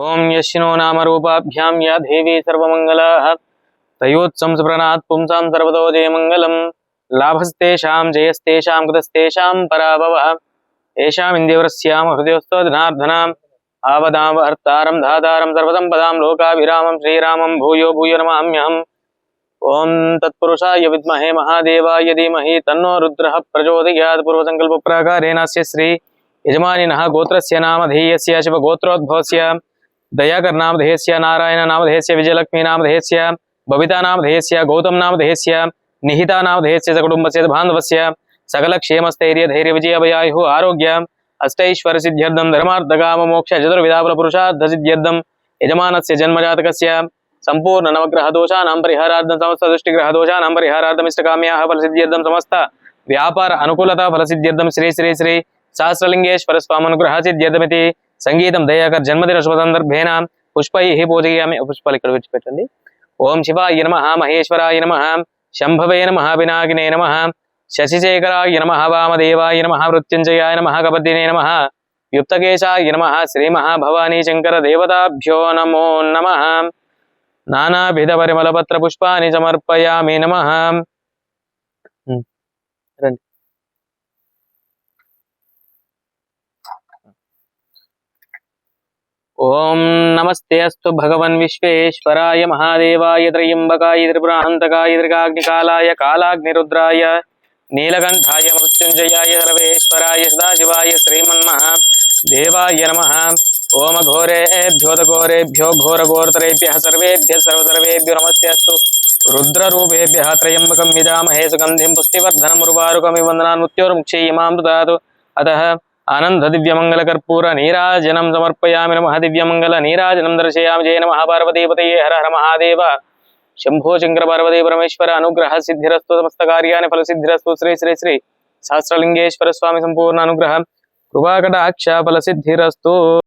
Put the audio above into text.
ॐ यशिनो नामरूपाभ्यां या देवी सर्वमङ्गलाः। तयोत्संस्प्रणात् पुंसां सर्वतो जयमङ्गलं लाभस्तेषां, जयस्तेषां, कृतस्तेषां पराभवः। आवदाम हृदयस्तधनार्धनाम् आवदावहर्तारं धातारं, सर्वसम्पदां, लोकाभिरामं, श्रीरामं, भूयो भूयो नमाम्यहम्। ॐ तत्पुरुषाय विद्महे महादेवाय धीमहि, तन्नो रुद्रः प्रचोदयात्। पूर्वसङ्कल्पप्राकारेणास्य श्री यजमानिनः गोत्रस्य नामधेयस्य शिवगोत्रोद्भवस्य दयाकर्नामधेयस्य नारायणनामधेयस्य विजयलक्ष्मीनामधेयस्य भवितानामधेयस्य गौतमनामधेयस्य निहितानामधेयस्य च कुटुम्बस्य बान्धवस्य सकलक्षेमस्थैर्यधैर्यविजयभयायुः आरोग्य अष्टैश्वरसिद्ध्यर्थं धर्मार्थकाममोक्ष चतुर्विधाफलपुरुषार्थसिद्ध्यर्थं यजमानस्य, जन्मजातकस्य संपूर्ण नवग्रहदोषाणां परिहारार्थं, समस्त दृष्टिग्रहदोषाणां परिहारार्थम् इष्टकाम्याः फलसिद्ध्यर्थं, समस्त व्यापार अनुकूलता फलसिद्ध्यर्थं, श्री श्री श्री सहस्रलिङ्गेश्वरस्वामनुग्रहसिद्ध्यर्थमिति సంగీతం దయాకర్ జన్మదిన శుభ సందర్భేన పుష్పై పూజయామి పుష్పాలు ఇక్కడ విడిచిపెట్టండి ఓం శివాయ నమ మహేశ్వరాయ నమ శంభవే నమ వినాగినే నమ శశిశేఖరాయ నమ వామదేవాయ నమ మృత్యుంజయాయ నమ కపర్దినే నమ యుక్తకేశాయ నమ శ్రీ మహాభవానీ శంకర దేవతాభ్యో నమో నమ నానాభిధ పరిమళపత్ర పుష్పాన్ని సమర్పయామి నమ. రండి. ఓం నమస్తే అస్తు భగవన్ విశ్వేశ్వరాయ మహాదేవాయ త్రయంబకాయ త్రిపురాంతకాయ త్రికాగ్నికాలాయ కాలాగ్నిరుద్రాయ నీలకంఠాయ మృత్యుంజయాయ సర్వేశ్వరాయ సదాశివాయ శ్రీమన్మహా దేవాయ నమ. ఓం ఘోరేభ్యోదఘోరేభ్యో ఘోరఘోరతరేభ్య సర్వేభ్య సర్వసర్వేభ్యో నమస్తే అస్తు. రుద్రరూపేభ్య త్రయంబకం యజామహే సుగంధిం పుష్టివర్ధనముర్వారుకమి వందనాన్మృత్యోర్ముక్షీయమాం దాదు అతః ఆనంద దివ్యమంగళ కర్పూర నీరాజనం సమర్పయామి నమ దివ్యమంగళ నీరాజనం దర్శయామి జయ నమ పార్వతీపతయే హర హర మహాదేవ శంభో శంకర పార్వతీ పరమేశ్వర అనుగ్రహ సిద్ధిరస్తు సమస్త కార్యాన్ని ఫల సిద్ధిరస్తు శ్రీ శ్రీ శ్రీ సహస్రలింగేశ్వర స్వామి సంపూర్ణ అనుగ్రహం కృపాకటాక్ష ఫల సిద్ధిరస్తు